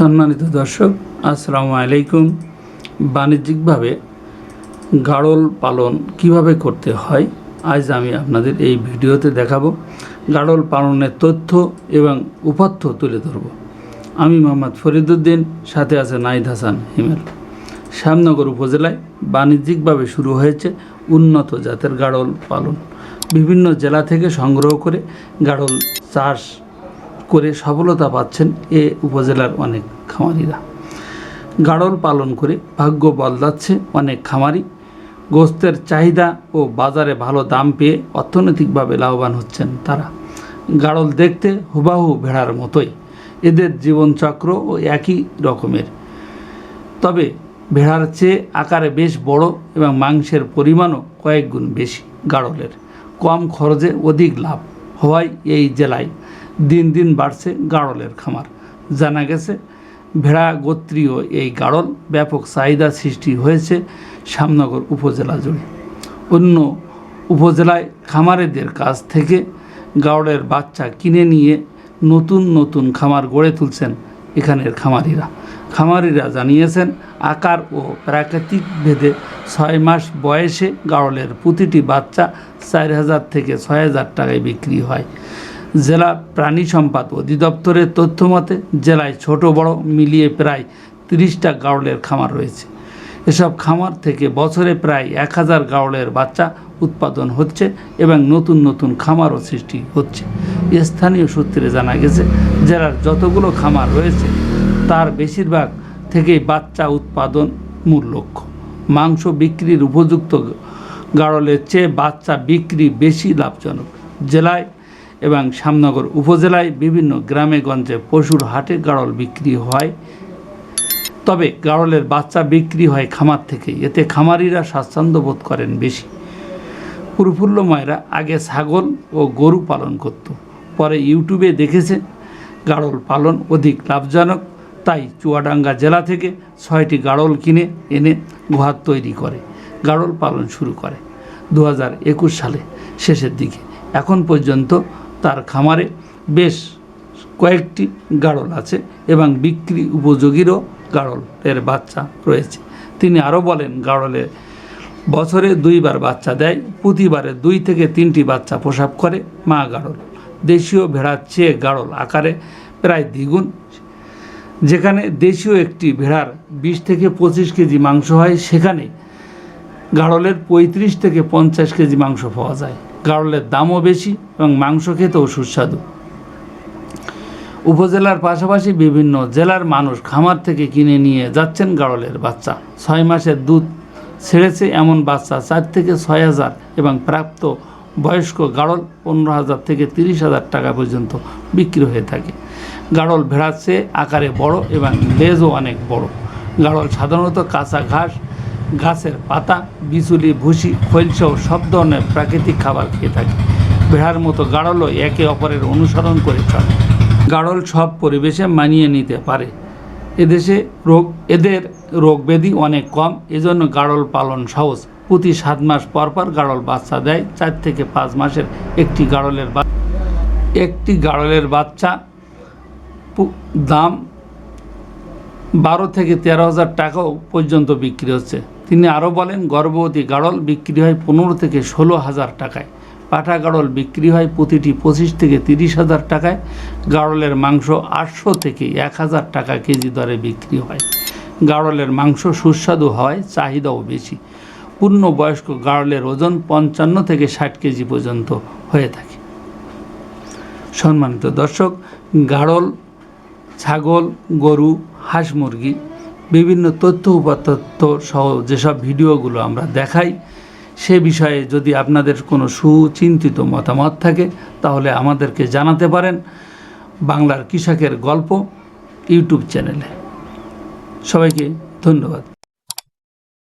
সম্মানিত দর্শক, আসসালামু আলাইকুম। বাণিজ্যিকভাবে গাড়ল পালন কীভাবে করতে হয়, আজ আমি আপনাদের এই ভিডিওতে দেখাবো। গাড়ল পালনের তথ্য এবং উপাত্য তুলে ধরব। আমি মোহাম্মদ ফরিদুদ্দিন সাথে আছে নাইদ হাসান হিমেল। শ্যামনগর উপজেলায় বাণিজ্যিকভাবে শুরু হয়েছে উন্নত জাতের গাড়ল পালন। বিভিন্ন জেলা থেকে সংগ্রহ করে গাড়ল চাষ করে সফলতা পাচ্ছেন এ উপজেলার অনেক খামারিরা। গাড়ল পালন করে ভাগ্য বদলাচ্ছে অনেক খামারি। গোস্তের চাহিদা ও বাজারে ভালো দাম পেয়ে অর্থনৈতিকভাবে লাভবান হচ্ছেন তারা। গাড়ল দেখতে হুবাহু ভেড়ার মতোই। এদের জীবনচক্র ও একই রকমের। তবে ভেড়ার চেয়ে আকারে বেশ বড় এবং মাংসের পরিমাণও কয়েক গুণ বেশি গাড়লের। কম খরচে অধিক লাভ হওয়ায় এই জেলায় দিন দিন বাড়ছে গাড়লের খামার। জানা গেছে ভেড়া গোত্রীয় এই গাড়ল ব্যাপক চাহিদা সৃষ্টি হয়েছে শ্যামনগর উপজেলা জুড়ে। অন্য উপজেলায় খামারেদের কাছ থেকে গাড়লের বাচ্চা কিনে নিয়ে নতুন নতুন খামার গড়ে তুলছেন এখানের খামারিরা। খামারিরা জানিয়েছেন, আকার ও প্রাকৃতিক ভেদে ছয় মাস বয়সে গাড়লের প্রতিটি বাচ্চা চার হাজার থেকে ছয় হাজার টাকায় বিক্রি হয়। জেলা প্রাণী সম্পদ অধিদপ্তরের তথ্য মতে, জেলায় ছোট বড় মিলিয়ে প্রায় তিরিশটা গাড়লের খামার রয়েছে। এসব খামার থেকে বছরে প্রায় এক হাজার গাড়লের বাচ্চা উৎপাদন হচ্ছে এবং নতুন নতুন খামারও সৃষ্টি হচ্ছে। স্থানীয় সূত্রে জানা গেছে, জেলার যতগুলো খামার রয়েছে, তার বেশিরভাগ থেকেই বাচ্চা উৎপাদন মূল লক্ষ্য। মাংস বিক্রির উপযুক্ত গাড়লের চেয়ে বাচ্চা বিক্রি বেশি লাভজনক। জেলায় এবং শ্যামনগর উপজেলায় বিভিন্ন গ্রামে গঞ্জে পশুর হাটে গাড়ল বিক্রি হয়। তবে গাড়লের বাচ্চা বিক্রি হয় খামার থেকে, এতে খামারিরা স্বাচ্ছন্দ্য বোধ করেন বেশি। প্রফুল্ল মায়েরা আগে ছাগল ও গরু পালন করত, পরে ইউটিউবে দেখেছে গাড়ল পালন অধিক লাভজনক, তাই চুয়াডাঙ্গা জেলা থেকে ছয়টি গাড়ল কিনে, এনে গুহার তৈরি করে, গাড়ল পালন শুরু করে। দু সালে শেষের দিকে, এখন পর্যন্ত তার খামারে বেশ কয়েকটি গাড়ল আছে এবং বিক্রি উপযোগীরও গাড়লের বাচ্চা রয়েছে। তিনি আরও বলেন গাড়লের বছরে দুইবার বাচ্চা দেয়, প্রতিবারে দুই থেকে তিনটি বাচ্চা প্রসাব করে, মা গাড়ল। দেশীয় ভেড়ার চেয়ে গাড়ল আকারে প্রায় দ্বিগুণ। যেখানে দেশীয় একটি ভেড়ার বিশ থেকে পঁচিশ কেজি মাংস হয়, সেখানে গাড়লের পঁয়ত্রিশ থেকে পঞ্চাশ কেজি মাংস পাওয়া যায়। গাড়লের দামও বেশি এবং মাংস খেতেও সুস্বাদু। উপজেলার পাশাপাশি বিভিন্ন জেলার মানুষ খামার থেকে কিনে নিয়ে যাচ্ছেন গাড়লের বাচ্চা। ছয় মাসের দুধ ছেড়েছে এমন বাচ্চা চার থেকে ছয় হাজার এবং প্রাপ্ত বয়স্ক গাড়ল পনেরো হাজার থেকে তিরিশ হাজার টাকা পর্যন্ত বিক্রি হয়ে থাকে। গাড়ল ভেড়ার চেয়ে আকারে বড় এবং লেজও অনেক বড়। গাড়ল সাধারণত কাঁচা ঘাস গাছের পাতা বিচুলি ভুসি, খৈলসহ সব ধরনের প্রাকৃতিক খাবার খেয়ে থাকে। ভেড়ার মতো গাড়লও একে অপরের অনুসরণ করে চলে। গাড়ল সব পরিবেশে মানিয়ে নিতে পারে। এদেশে রোগ, এদের রোগ ব্যাধি অনেক কম, এজন্য গাড়ল পালন সহজ। প্রতি সাত মাস পর পর গাড়ল বাচ্চা দেয়। চার থেকে পাঁচ মাসের একটি গাড়লের একটি গাড়লের বাচ্চা দাম বারো থেকে তেরো হাজার টাকাও পর্যন্ত বিক্রি হচ্ছে। তিনি আরও বলেন, গর্ভবতী গাড়ল বিক্রি হয় পনেরো থেকে ষোলো হাজার টাকায়। পাঠা গাড়ল বিক্রি হয় প্রতিটি পঁচিশ থেকে তিরিশ হাজার টাকায়। গাড়লের মাংস আটশো থেকে এক হাজার টাকা কেজি দরে বিক্রি হয়। গাড়লের মাংস সুস্বাদু হওয়ায় চাহিদাও বেশি। পূর্ণবয়স্ক গাড়লের ওজন পঞ্চান্ন থেকে ষাট কেজি পর্যন্ত হয়ে থাকে। সম্মানিত দর্শক, গাড়ল, ছাগল, গরু, হাঁস মুরগি বিভিন্ন তথ্য উপাত্ত সহ যেসব ভিডিওগুলো আমরা দেখাই, সে বিষয়ে যদি আপনাদের কোনো সুচিন্তিত মতামত থাকে, তাহলে আমাদেরকে জানাতে পারেন বাংলার কৃষকের গল্প ইউটিউব চ্যানেলে। সবাইকে ধন্যবাদ।